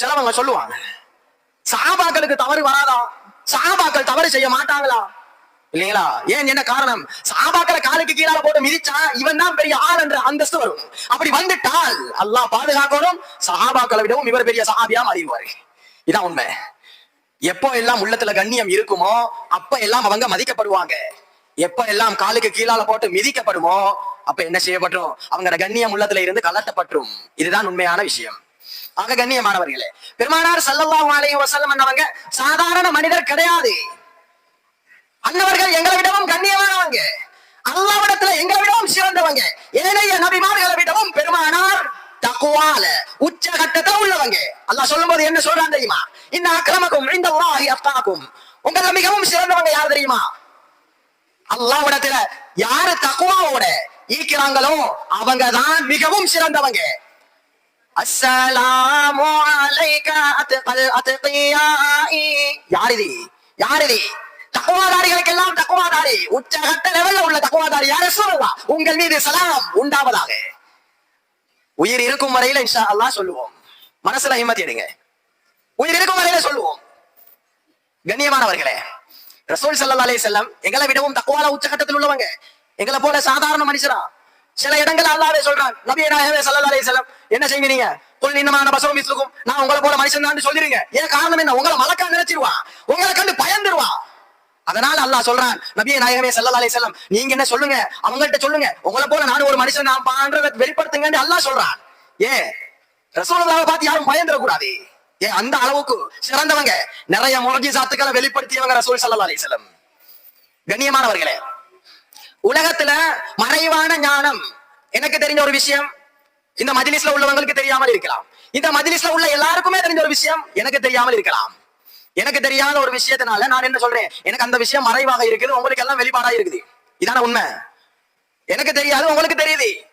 சிலவங்க சொல்லுவாங்க சாபாக்களுக்கு தவறு வராதா? சாபாக்கள் தவறு செய்ய மாட்டாங்களா? இல்லைங்களா? ஏன் என்ன காரணம்? சாபாக்களை காலுக்கு கீழால போட்டு மிதிச்சா இவன் தான் பெரிய ஆள் என்ற அந்தஸ்து வரும். அப்படி வந்துட்டால் அல்லாஹ் பாதுகாக்கணும் சஹாபாக்களை விடவும் இவர் பெரிய சஹாபியா மாறிடுவாரு. இதான் உண்மை. எப்போ எல்லாம் உள்ளத்துல கண்ணியம் இருக்குமோ அப்ப எல்லாம் அவங்க மதிக்கப்படுவாங்க. எப்ப எல்லாம் காலுக்கு கீழால போட்டு மிதிக்கப்படுமோ அப்ப என்ன செய்யப்பட்டுரும் அவங்களோட கண்ணியம் உள்ளத்துல இருந்து கலட்டப்பட்டும் இதுதான் உண்மையான விஷயம். ஆக கண்ணியமானவர்களே பெருமானார் சல்லல்லாஹு அலைஹி வசல்லம் அண்ணவங்க சாதாரண மனிதர் கிடையாது. அன்னவர்கள் எங்களை விடவும் கண்ணியமானவங்க. அல்லாவிடத்துல எங்களை விடவும் சிறந்தவங்க. ஏனைய நபிமார்களை விடவும் பெருமானார் தக்குவால உச்சகட்டத்துல உள்ளவங்க. அல்லாஹ் சொல்லும்போது என்ன சொல்றான் தெரியுமா? இன்ன அக்கிரமக்கும் இந்த உலாகி அத்தாக்கும் உங்களை மிகவும் சிறந்தவங்க யார் தெரியுமா? அல்லாவிடத்துல யாரு தக்குவாவோட ஈக்கிறாங்களோ அவங்கதான் மிகவும் சிறந்தவங்க. அஸ்ஸலாமு அலைக அத்கல் அத்கியாயி யார் இது யார் இது தக்குவாதாரிகளுக்கெல்லாம் தக்குவாதாரி. உச்சகட்ட லெவல்ல உள்ள தக்குவாதாரி யார சொல்லலாம் உங்கள் மீது சலாம் உண்டாவதாக. உயிர் இருக்கும் வரையில இன்ஷா அல்லாஹ் சொல்லுவோம். மனசுல ஹிம்மத் எடுங்க. உயிர் இருக்கும் வரையில சொல்லுவோம். கண்ணியமானவர்களே ரசூல் சல்லா அலே செல்லம் எங்களை விடவும் தக்குவால உச்சகட்டத்தில் உள்ளவங்க. எங்களை போல சாதாரண மனுஷரா சில இடங்கள் அல்லாவே சொல்றான் நபியே நாயகமே ஸல்லல்லாஹு அலைஹி என்ன செய்வீங்க? நீங்க கொள் இன்னமான பசவம் மிஸ்லுக்கும் நான் உங்களை போல மனுஷன் தான் சொல்லிருங்க ஏன் காரணம் என்ன? உங்களை மலக்கா நினைச்சிருவான் உங்களை கண்டு பயந்துருவான் அதனால அல்லாஹ் சொல்றான் நபியே நாயகமே சல்லா அலி செல்லம் நீங்க என்ன சொல்லுங்க? அவங்கள்ட்ட சொல்லுங்க. உங்களை போல நானும் ஒரு மனுஷன் நான் பான்றத வெளிப்படுத்துங்கன்னு அல்லாஹ் சொல்றான். ஏன்? ரசோலாவை பார்த்து யாரும் பயந்துடக்கூடாது. ஏ அந்த அளவுக்கு சிறந்தவங்க. நிறைய முரஜிசாத்துக்களை வெளிப்படுத்தியவங்க ரசூல் சல்லா அலி செல்லம் கண்ணியமானவர்களே உலகத்துல மறைவான ஞானம் எனக்கு தெரிஞ்ச ஒரு விஷயம்? இந்த மஜிலிஸ்ல உள்ளவங்களுக்கு தெரியாமல் இருக்கலாம். இந்த மஜிலிஸ்ல உள்ள எல்லாருக்குமே தெரிஞ்ச ஒரு விஷயம் எனக்கு தெரியாமல் இருக்கலாம். எனக்கு தெரியாத ஒரு விஷயத்தினால நான் என்ன சொல்றேன்? எனக்கு அந்த விஷயம் மறைவாக இருக்குது உங்களுக்கு எல்லாம் வெளிப்பாடா இருக்குது. இதான உண்மை. எனக்கு தெரியாது உங்களுக்கு தெரியுது.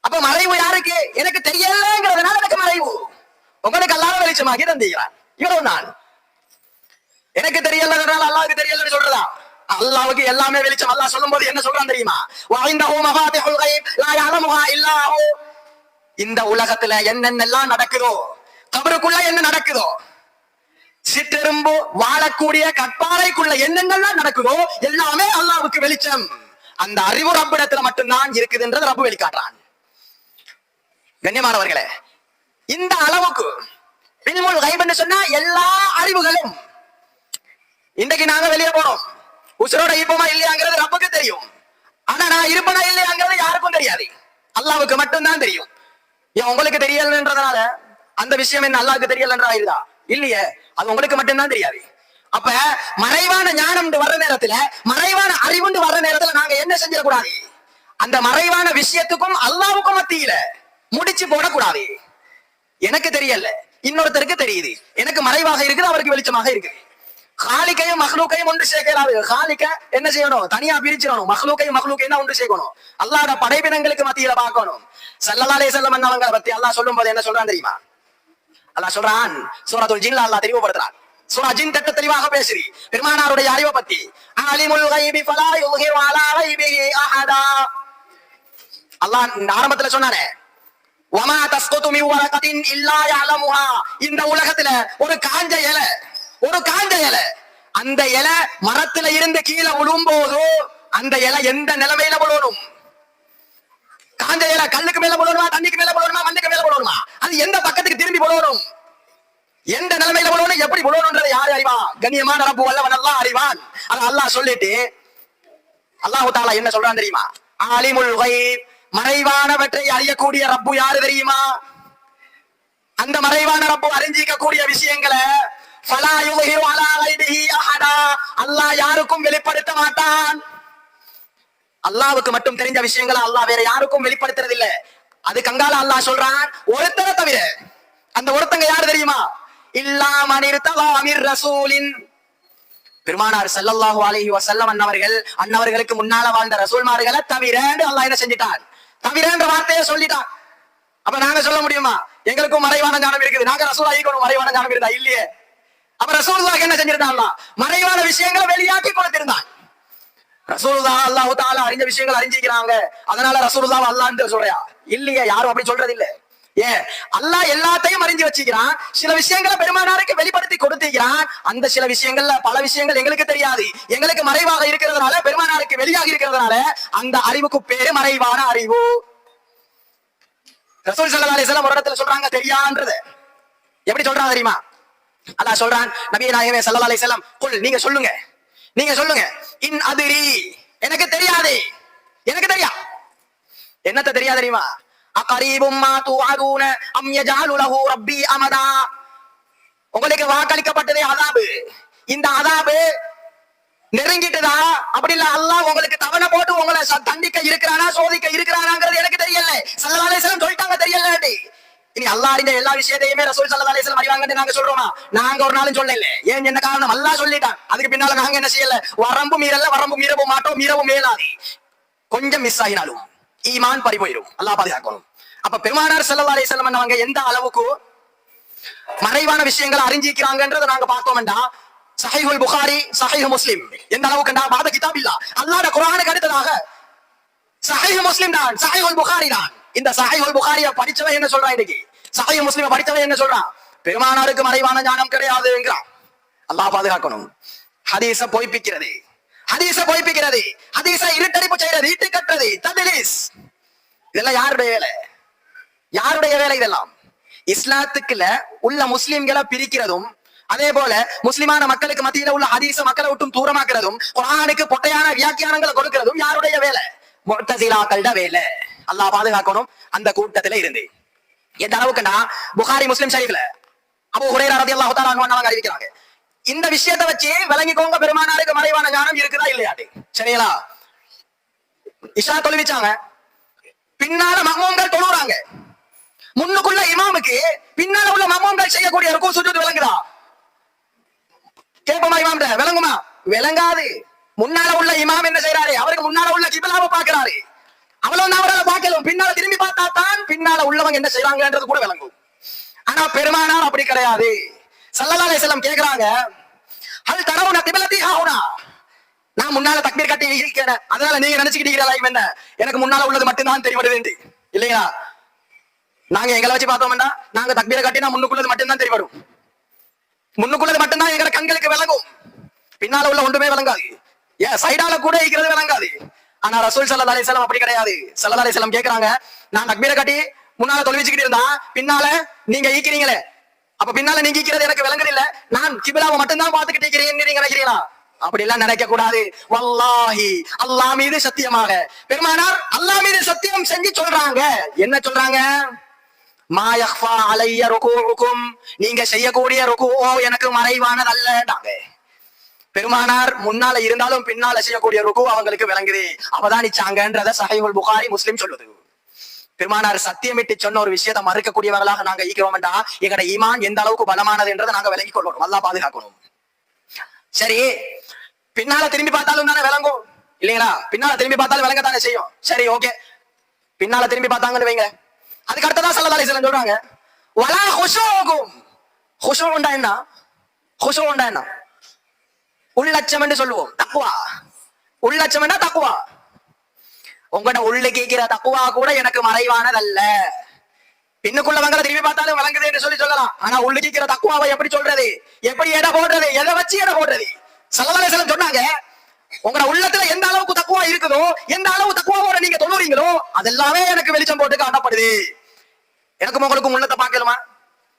அப்ப மறைவு யாருக்கு? எனக்கு தெரியலங்கிறதுனால எனக்கு மறைவு. உங்களுக்கு அல்லாத வெளிச்சமாக்கி தந்துகிறான் இவ்வளவு நான் எனக்கு தெரியலங்கிறதுனால அல்லாவுக்கு தெரியலன்னு சொல்றதா? அல்லாவுக்கு எல்லாமே வெளிச்சம். அல்லாஹ் சொல்லும்போது என்ன சொல்றான் தெரியுமா? வஐந்தஹு மஃபாத்திஹுல் கைப் லா யஅலமுஹா இந்த உலகத்துல என்னென்னலாம் நடக்குதோ கபருக்குள்ள என்ன நடக்குதோ சிற்றெரும்பு வாழக்கூடிய கற்பாறைக்குள்ள என்னென்னலாம் நடக்குதோ எல்லாமே அல்லாவுக்கு வெளிச்சம். அந்த அறிவு ரப்பிடத்துல மட்டும்தான் இருக்குதுன்றது ரப்பு வெளிக்காட்டுறான். கண்ணியமானவர்களே இந்த அளவுக்கு பில்முல் கைப்னு சொன்னா எல்லா அறிவுகளும். இன்றைக்கு நாங்க வெளியே போறோம். உசுரோட இருப்போமா இல்லையாங்கிறது ரப்புக்கு தெரியும். ஆனா நான் இருப்பனா இல்லையாங்கிறது யாருக்கும் தெரியாது. அல்லாவுக்கு மட்டும்தான் தெரியும். ஏன் உங்களுக்கு தெரியலன்றதுனால? அந்த விஷயம் என்ன அல்லாவுக்கு தெரியலன்ற ஆயிருதா இல்லையே. அது உங்களுக்கு மட்டும்தான் தெரியாது. அப்ப மறைவான ஞானம் வர்ற நேரத்துல மறைவான அறிவுண்டு வர்ற நேரத்துல நாங்க என்ன செஞ்சிடக்கூடாது? அந்த மறைவான விஷயத்துக்கும் அல்லாவுக்கும் மத்தியில முடிச்சு போடக்கூடாது. எனக்கு தெரியல. இன்னொருத்தருக்கு தெரியுது. எனக்கு மறைவாக இருக்குது அவருக்கு வெளிச்சமாக இருக்குது. காலிக்கையும் மஹ்லூக்கையும் ஒன்று சேர்க்கிறாரு காலிக்க என்ன செய்யணும் தனியா பிரிச்சிடணும் மஹ்லூக்கையும் மஹ்லூக்கையும் தான் ஒன்று சேர்க்கணும் அல்லாட படைப்பினங்களுக்கு மத்தியில பார்க்கணும் ஸல்லல்லாஹு செல்ல வஸல்லம் பத்தி அல்லாஹ் சொல்லும்போது என்ன சொல்றான் தெரியுமா அல்லாஹ் சொல்றான் சூரத்துல் ஜின்ல அல்லாஹ் தெளிவுபடுத்துறான் சூரா ஜின் தட்ட தெளிவாக பேசுறி பெருமானாருடைய அறிவை பத்தி அலிமுல் கைபி ஃபலா யுஹிரு அலா கைபிஹி அஹதா அல்லாஹ் ஆரம்பத்துல சொன்னானே வமா தஸ்குது மின் வரகத்தின் இல்லா யஅலமுஹா இந்த உலகத்துல ஒரு காஞ்ச இலை ஒரு காந்த இலை. அந்த இலை மரத்துல இருந்து கீழே விழும்போது அந்த இலை எந்த நிலைமையில விழணும்? காஞ்ச இலை கல்லுக்கு மேல விழணுமா தண்ணிக்கு மேல விழணுமா மண்ணுக்கு மேல விழணுமா? அது எந்த பக்கத்துக்கு திரும்பி விழணும்? எந்த நிலைமையில விழணும் எப்படி விழணும்ன்றதை யாரு அறிவான்? கண்ணியமான ரப்பு வல்லவன் அல்லாஹ் அறிவான். அது அல்லாஹ் சொல்லிட்டு அல்லாஹு தாலா என்ன சொல்றான் தெரியுமா? ஆலிமுல் கைப் மறைவானவற்றை அறியக்கூடிய ரப்பு யாரு தெரியுமா? அந்த மறைவான ரப்பு அறிஞ்சிக்க கூடிய விஷயங்களை அல்லாஹ் யாருக்கும் வெளிப்படுத்த மாட்டான் அல்லாவுக்கு மட்டும் தெரிஞ்ச விஷயங்களை அல்லாஹ் வேற யாருக்கும் வெளிப்படுத்துறது இல்ல அது கங்கால அல்லாஹ் சொல்றான் ஒருத்தரை தவிர அந்த ஒருத்தங்க யாரு தெரியுமா இல்லாம அமீர் ரசூலின் பெருமானார் சல்லல்லாஹு அலஹி வசல்லம் அன்னவர்கள் அன்னவர்களுக்கு முன்னால வாழ்ந்த ரசூல்மார்களை தவிரன்னு அல்லாஹ் என்ன செஞ்சிட்டான் தவிரன்ற வார்த்தையை சொல்லிட்டான் அப்ப நாங்க சொல்ல முடியுமா எங்களுக்கும் மறைவான ஞானம் இருக்குது நாங்க ரசூல் ஆகிக்கணும் மறைவான ஞானம் இருக்குதா இல்லையே அப்ப ரசூலுல்லாஹ் என்ன செஞ்சிருந்தான் மறைவான விஷயங்களை வெளியாக்கி கொடுத்திருந்தான். ரசூலுல்லா அல்லாஹ் தாலா அறிஞ்ச விஷயங்கள் அறிஞ்சிக்கிறாங்க. அதனால ரசூலுல்லாஹ் அல்லான்னு சொல்றியா? இல்லையே யாரும் அப்படி சொல்றது இல்ல ஏன்? அல்லாஹ் எல்லாத்தையும் அறிஞ்சு வச்சுக்கிறான். சில விஷயங்களை பெருமானாருக்கு வெளிப்படுத்தி கொடுத்திருக்கிறான் அந்த சில விஷயங்கள்ல பல விஷயங்கள் எங்களுக்கு தெரியாது. எங்களுக்கு மறைவாக இருக்கிறதுனால பெருமானாருக்கு வெளியாக இருக்கிறதுனால அந்த அறிவுக்கு பேரு மறைவான அறிவு. ரசூல் சல்லா அலைஹி ஒரு இடத்துல சொல்றாங்க தெரியான்றது. எப்படி சொல்றாங்க தெரியுமா? அல்லாஹ் சொல்றான் நபீ நாயகமே சல்லா அலைஹி செல்லம் குல் நீங்க சொல்லுங்க. நீங்க சொல்லுங்க. இன் அதிரி. எனக்கு தெரியாது. எனக்கு தெரியா? என்னத்த தெரியாது தெரியுமா? அகரீபும் மா துஅதூன அம் யஜாலு லஹு ரப்பி அமதா. உங்களுக்கு வாக்களிக்கப்பட்டதே அதாபு. இந்த அதாபு நெருங்கிட்டுதா? அப்படி இல்ல அல்லாஹ் உங்களுக்கு தவணை போட்டு உங்களை தண்டிக்க இருக்கிறானா சோதிக்க இருக்கிறானாங்கிறது எனக்கு தெரியல சல்லல்லாஹு அலைஹி வஸல்லம் சொல்லிட்டாங்க தெரியல இனி அல்லாஹ் எல்லா விஷயத்தையுமே ரசூல் சல்லா அலைஹி வஸல்லம் அறிவாங்கன்னு நாங்க சொல்றோமா? நாங்க ஒரு நாளும் சொல்லல. ஏன் என்ன காரணம்? அல்லாஹ் சொல்லிட்டான். அதுக்கு பின்னால நாங்க என்ன செய்யல? வரம்பு மீறல வரம்பு மீறவும் மாட்டோம் மீறவும் மேலாது. கொஞ்சம் மிஸ் ஆகினாலும் ஈமான் பறி போயிடும் அல்லாஹ் பாதுகாக்கணும். அப்ப பெருமானார் சல்லா அலைஹி வஸல்லம் அவங்க எந்த அளவுக்கு மறைவான விஷயங்களை அறிஞ்சிக்கிறாங்கன்றத நாங்க பார்த்தோம்டா. சஹிஹுல் புகாரி சஹீஹ் முஸ்லிம். எந்த அளவுக்குண்டா? பாத கிதாப் இல்ல அல்லாட குரானுக்கு அடுத்ததாக சஹீஹ் முஸ்லிம் தான் சஹிஹுல் புகாரி தான். இந்த சஹிஹுல் புகாரிய படிச்சவன் என்ன சொல்றான் இன்னைக்கு? சஹீஹ் முஸ்லிம படித்தவன் என்ன சொல்றான்? பெருமானாருக்கு மறைவான ஞானம் கிடையாதுங்கிறான் அல்லாஹ் பாதுகாக்கணும். ஹதீஸ பொய்ப்பிக்கிறது. ஹதீஸ பொய்ப்பிக்கிறது. ஹதீஸ இருட்டடிப்பு செய்யறது இட்டு கட்டுறது ததிலிஸ் இதெல்லாம் யாருடைய வேலை? யாருடைய வேலை இதெல்லாம்? இஸ்லாத்துக்குள்ள உள்ள முஸ்லிம்களை பிரிக்கிறதும் அதே போல முஸ்லிமான மக்களுக்கு மத்தியில உள்ள ஹதீச மக்களை விட்டும் தூரமாக்குறதும் குரானுக்கு பொட்டையான வியாக்கியானங்களை கொடுக்கிறதும் யாருடைய வேலை? முத்தசிலாக்களோட வேலை. அல்லாஹ் பாதுகாக்கணும். அந்த கூட்டத்துல இருந்து. எந்த அளவுக்குன்னா புகாரி முஸ்லிம் ஷரீஃப்ல. அப்போ ஒரே ரலியல்லாஹு தஆலா அறிவிக்கிறாங்க. இந்த விஷயத்தை வச்சு விளங்கிக்கோங்க பெருமானாருக்கு மறைவான ஞானம் இருக்குதா இல்லையாட்டு சரிங்களா? இஷா தொழுவிச்சாங்க. பின்னால மகமூம்கள் தொழுறாங்க முன்னுக்குள்ள இமாமுக்கு பின்னால உள்ள மகமூம்கள் செய்யக்கூடிய இருக்கும் சுற்று விளங்குதா? கேட்போமா இமாம் விளங்குமா? விளங்காது. முன்னால உள்ள இமாம் என்ன செய்யறாரு அவருக்கு முன்னால உள்ள கிபிலாவை பாக்குறாரு அவ்வளவு அவரால் பார்க்கலாம். பின்னால திரும்பி பார்த்தா தான் பின்னால உள்ளவங்க என்ன செய்யறாங்கன்றது கூட விளங்கும். ஆனா பெருமானார் அப்படி கிடையாது. சல்லல்லாஹு அலைஹி கேக்குறாங்க ஹல் தரவுன திபலத்தி ஆகுனா நான் முன்னால தக்மீர் கட்டி இருக்கிறேன் அதனால நீங்க நினைச்சுக்கிட்டீங்களா என்ன? எனக்கு முன்னால உள்ளது மட்டும்தான் தெரிவருது இல்லையா நாங்க எங்களை வச்சு பார்த்தோம்னா நாங்க தக்மீரை கட்டினா முன்னுக்குள்ளது மட்டும்தான் தெரிவரும். முன்னுக்குள்ளது மட்டும்தான் எங்களை கண்களுக்கு விளங்கும். பின்னால உள்ள ஒன்றுமே விளங்காது. ஏன் சைடால கூட இருக்கிறது விளங்காது. ஆனா ரசூல் சல்லா அலிஸ்லாம் அப்படி கிடையாது. சல்லா அலிஸ்லாம் கேக்குறாங்க நான் தக்பீரை கட்டி முன்னால தொலைவிச்சுக்கிட்டு இருந்தா பின்னால நீங்க ஈக்கிறீங்களே. அப்ப பின்னால நீங்க ஈக்கிறது எனக்கு விளங்குது இல்ல. நான் கிபிலாவை மட்டும்தான் பாத்துக்கிட்டு இருக்கிறேன் நீங்க நினைக்கிறீங்களா அப்படி எல்லாம் நினைக்க கூடாது வல்லாஹி அல்லாஹ் மீது சத்தியமாக. பெருமானார் அல்லாஹ் மீது சத்தியம் செஞ்சு சொல்றாங்க. என்ன சொல்றாங்க? மாயஃபா அலைய ருகூஉக்கும் நீங்க செய்யக்கூடிய ருகூஓ எனக்கு மறைவானது அல்லடாங்க பெருமானார் முன்னால இருந்தாலும் பின்னால் செய்யக்கூடிய ருக்கு அவங்களுக்கு விளங்குது அவதானிச்சாங்கன்றத சஹீஹுல் புகாரி முஸ்லிம் சொல்லுது. பெருமானார் சத்தியமிட்டு சொன்ன ஒரு விஷயத்தை மறுக்கக்கூடியவர்களாக நாங்க ஈக்கிறோம்டா எங்கட ஈமான் எந்த அளவுக்கு பலமானதுன்றதை நாங்க விளங்கிக் கொள்ளணும் நல்லா பாதுகாக்கணும். சரி பின்னால திரும்பி பார்த்தாலும் தானே விளங்கும்? இல்லைங்களா? பின்னால திரும்பி பார்த்தாலும் விளங்க தானே செய்யும்? சரி ஓகே பின்னால திரும்பி பார்த்தாங்கன்னு வைங்க. அதுக்கு அடுத்ததான் சல்லல்லாஹு சிலன் சொல்றாங்க. வலா ஹுஷோ ஆகும் ஹுஷோ உண்டா என்ன? ஹுஷோ உண்டா என்ன? உள்ளட்சம் என்று சொல்லுவோம். தக்குவா? உள்ளட்சம் என்ன தக்குவா? உங்கள்ட்ட உள்ள கேட்கிற தக்குவா கூட எனக்கு மறைவானதல்ல. பின்னுக்குள்ளவங்களை திரும்பி பார்த்தாலும் வழங்குதுன்னு சொல்லி சொல்லலாம். ஆனா உள்ள கேட்கிற தக்குவாவை எப்படி சொல்றது? எப்படி எடை போடுறது? எதை வச்சு எடை போடுறது? சல்லதாலேசலம் சொன்னாங்க உங்களோட உள்ளத்துல எந்த அளவுக்கு தக்குவா இருக்குதோ எந்த அளவு தக்குவாவோட நீங்க தொழுறீங்களோ அதெல்லாமே எனக்கு வெளிச்சம் போட்டு காட்டப்படுது. எனக்கும் உங்களுக்கும் உள்ளத்தை பார்க்கலுமா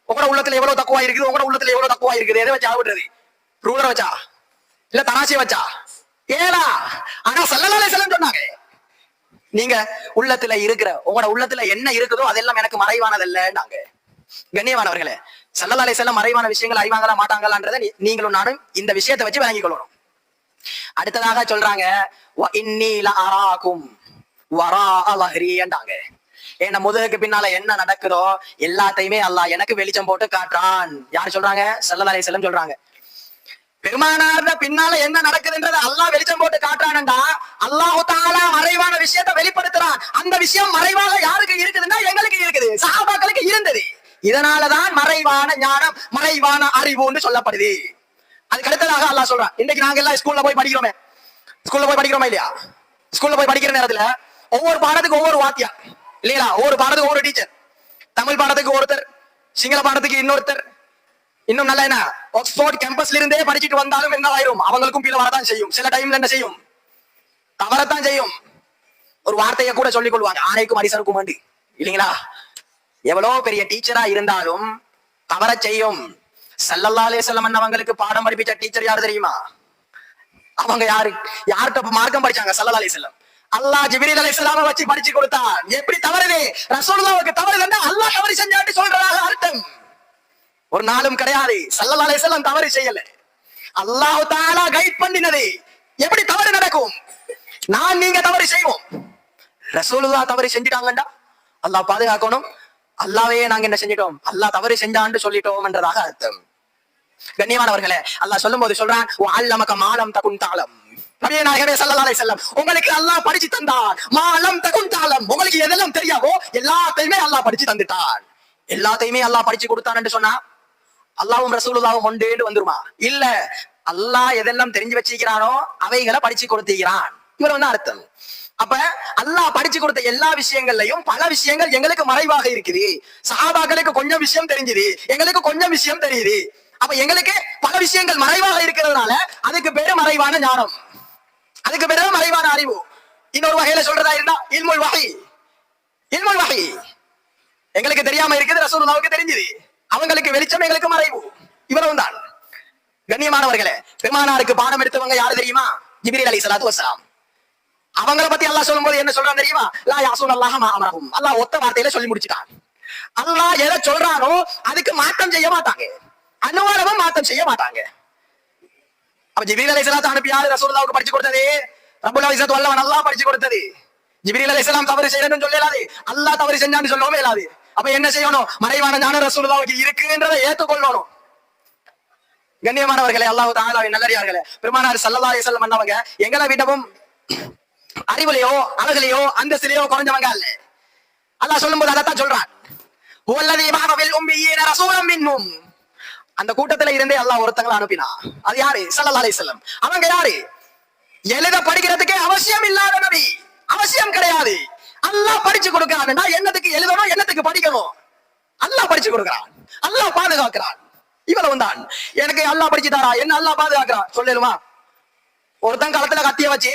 உங்களோட உள்ளத்துல எவ்வளவு தக்குவா இருக்குது? உங்களோட உள்ளத்துல எவ்வளவு தக்குவா இருக்குது? எதை வச்சு ஆவிடுறது? ரூலரை வச்சா? இல்ல தராசிய வச்சா? ஏடா ஆனா சல்லலாலே செல்லம் சொன்னாங்க. நீங்க உள்ளத்துல இருக்கிற உங்களோட உள்ளத்துல என்ன இருக்குதோ அதெல்லாம் எனக்கு மறைவானது மறைவானதல்லன்னாங்க கண்ணியமானவர்களே சல்லலாலே செல்லம் மறைவான விஷயங்கள் அறிவாங்களா மாட்டாங்களான்றத நீங்களும் நானும் இந்த விஷயத்தை வச்சு வழங்கிக் கொள்ளணும். அடுத்ததாக சொல்றாங்க என்ன முதுகுக்கு பின்னால என்ன நடக்குதோ எல்லாத்தையுமே அல்லாஹ் எனக்கு வெளிச்சம் போட்டு காட்டுறான். யார் சொல்றாங்க? சல்லலாலே செல்லம் சொல்றாங்க. பெருமானார் பின்னால என்ன நடக்குதுன்றது அல்லாஹ் வெளிச்சம் போட்டு காட்டுறான்டா அல்லாஹு தாலா மறைவான விஷயத்தை வெளிப்படுத்துறான். அந்த விஷயம் மறைவாக யாருக்கு இருக்குதுன்னா எங்களுக்கு இருக்குது. சஹாபாக்களுக்கு இருந்தது. இதனாலதான் மறைவான ஞானம் மறைவான அறிவுன்னு சொல்லப்படுது. அதுக்கு அடுத்ததாக அல்லாஹ் சொல்றான். இன்னைக்கு நாங்க எல்லாம் ஸ்கூல்ல போய் படிக்கிறோமே. ஸ்கூல்ல போய் படிக்கிறோமா இல்லையா? ஸ்கூல்ல போய் படிக்கிற நேரத்துல ஒவ்வொரு பாடத்துக்கு ஒவ்வொரு வாத்தியா இல்லையா ஒவ்வொரு பாடத்துக்கு ஒவ்வொரு டீச்சர் தமிழ் பாடத்துக்கு ஒருத்தர். சிங்கள பாடத்துக்கு இன்னொருத்தர். இன்னும் நல்ல என்ன? ஆக்ஸ்போர்ட் கேம்பஸ்ல இருந்தே படிச்சுட்டு வந்தாலும் என்ன ஆயிரும்? அவங்களுக்கும் கீழே வரதான் செய்யும். சில டைம்ல என்ன செய்யும்? தவறத்தான் செய்யும். ஒரு வார்த்தையை கூட சொல்லிக் கொள்வாங்க. ஆணைக்கும் அரிசனுக்கும் வேண்டி. இல்லைங்களா? எவ்வளவு பெரிய டீச்சரா இருந்தாலும் தவற செய்யும். சல்லல்லா அலைஹிஸ்ஸலாம் அவங்களுக்கு பாடம் படிப்பிச்ச டீச்சர் யாரு தெரியுமா? அவங்க யாரு? யார்கிட்ட மார்க்கம் படிச்சாங்க? சல்லல்லா செல்லம் அல்லாஹ் ஜிப்ரீல் அலைஹிஸ்ஸலாம வச்சு படிச்சு கொடுத்தான். எப்படி தவறுது? ரசூலுல்லாஹ்வுக்கு தவறுதுன்னா அல்லாஹ் தவறு செஞ்சான்னு சொல்றதாக அர்த்தம். ஒரு நாளும் கிடையாது. சல்லல்லா செல்லம் தவறு செய்யல. அல்லாஹ் தாலா கைட் பண்ணினது. எப்படி தவறு நடக்கும்? நான் நீங்க தவறு செய்வோம். ரசூலுல்லா தவறு செஞ்சிட்டாங்கடா அல்லாஹ் பாதுகாக்கணும். அல்லாவே நாங்க என்ன செஞ்சிட்டோம்? அல்லாஹ் தவறு செஞ்சான்னு சொல்லிட்டோம் என்றதாக அர்த்தம். கண்ணியமானவர்களே அல்லாஹ் சொல்லும் போது சொல்றான் அல்லமக மாலம் தகுன் தாளம் உங்களுக்கு அல்லாஹ் படிச்சு தந்தான் மாலம் தகுன் தாளம் உங்களுக்கு எதெல்லாம் தெரியாமோ எல்லாத்தையுமே அல்லாஹ் படிச்சு தந்துட்டான். எல்லாத்தையுமே அல்லாஹ் படிச்சு கொடுத்தான் என்று சொன்னா அல்லாவும் ரசூலுல்லாவும் ஒன்றேண்டு வந்துருமா? இல்ல அல்லாஹ் எதெல்லாம் தெரிஞ்சு வச்சிருக்கிறானோ அவைகளை படிச்சு கொடுத்திருக்கிறான். இவர் வந்து அர்த்தம். அப்ப அல்லாஹ் படிச்சு கொடுத்த எல்லா விஷயங்கள்லயும் பல விஷயங்கள் எங்களுக்கு மறைவாக இருக்குது. சஹாபாக்களுக்கு கொஞ்சம் விஷயம் தெரிஞ்சுது எங்களுக்கு கொஞ்சம் விஷயம் தெரியுது. அப்ப எங்களுக்கு பல விஷயங்கள் மறைவாக இருக்கிறதுனால அதுக்கு பேரு மறைவான ஞானம். அதுக்கு பேரு மறைவான அறிவு. இன்னொரு வகையில சொல்றதா இருந்தா இல்முல் வகை இல்முல் வகை எங்களுக்கு தெரியாம இருக்குது ரசூலுல்லாவுக்கு தெரிஞ்சது. அவங்களுக்கு வெளிச்சம் எங்களுக்கு மறைவு. இவ்வளவு தான். கண்ணியமானவர்களே பெருமானாருக்கு பாடம் எடுத்தவங்க யாரு தெரியுமா? ஜிபிரி அலி சலாத்து வசலாம் அவங்கள பத்தி அல்லாஹ் சொல்லும்போது என்ன சொல்றான் தெரியுமா? லா யாசூன் அல்லாஹ் மாமரகும் அல்லாஹ் ஒத்த வார்த்தையில சொல்லி முடிச்சுட்டான். அல்லாஹ் எதை சொல்றானோ அதுக்கு மாற்றம் செய்ய மாட்டாங்க. அனுவாரமும் மாற்றம் செய்ய மாட்டாங்க. அப்ப ஜிபிரி அலி சலாத்து அனுப்பி யாரு? ரசூலுல்லாவுக்கு படிச்சு கொடுத்தது? ரபுல் அலிசத்து வல்லவன் அல்லாஹ் படிச்சு கொடுத்தது. ஜிப்ரீல் அலைஹிஸ்ஸலாம் தவறு செய்யணும்னு சொல்லலாது. அல்லாஹ் தவறு செஞ்சான்னு சொல்லவே இல்லாது அப்ப என்ன செய்யணும்? மறைவான ஞான ரசூலுல்லாவுக்கு இருக்குன்றதை ஏத்துக்கொள்ளணும் கண்ணியமானவர்களே அல்லாஹ் தாலாவின் நல்லறியார்களே பெருமானார் சல்லல்லாஹு அலைஹி பண்ணவங்க எங்களை விடவும் அறிவுலையோ அழகுலையோ அந்தஸ்திலையோ குறைஞ்சவங்க அல்ல. அல்லாஹ் சொல்லும்போது அதைத்தான் சொல்றான். "ஹுவல்லதீ பஅஸ ஃபில் அந்த கூட்டத்துல இருந்தே அல்லாஹ் ஒருத்தங்களை அனுப்பினா அது யாரு? சல்லா அலைஹி செல்லம் அவங்க யாரு? எழுத படிக்கிறதுக்கே அவசியம் இல்லாத நபி. அவசியம் கிடையாது. அல்லா படிச்சு கொடுக்கிறான். என்னத்துக்கு எழுதணும் என்னத்துக்கு படிக்கணும்? அல்லாஹ் படிச்சு கொடுக்கிறான். அல்லா பாதுகாக்கிறான். இவ்வளவு தான். எனக்கு அல்லா படிச்சு தாரா? என்ன அல்லா பாதுகாக்கிறான்? சொல்லிடுமா ஒருத்தன் காலத்துல கத்திய வச்சு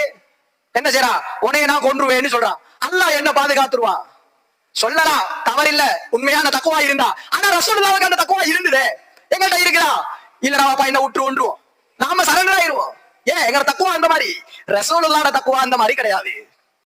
என்ன செய்யறா? உனைய நான் கொன்றுவேன்னு சொல்றான். அல்லா என்ன பாதுகாத்துருவான் சொல்லலாம் தவறில்ல. உண்மையான தக்குவா இருந்தா. ஆனா ரசோல்லாவுக்கு அந்த தக்குவா இருந்ததே. எங்கள்கிட்ட இருக்குதா இல்லடா அப்பா என்ன விட்டு ஒன்றுவோம் நாம சரண்டர் ஆயிருவோம் ஏன்? எங்க தக்குவா அந்த மாதிரி. ரசோல்லாட தக்குவா அந்த மாதிரி கிடையாது.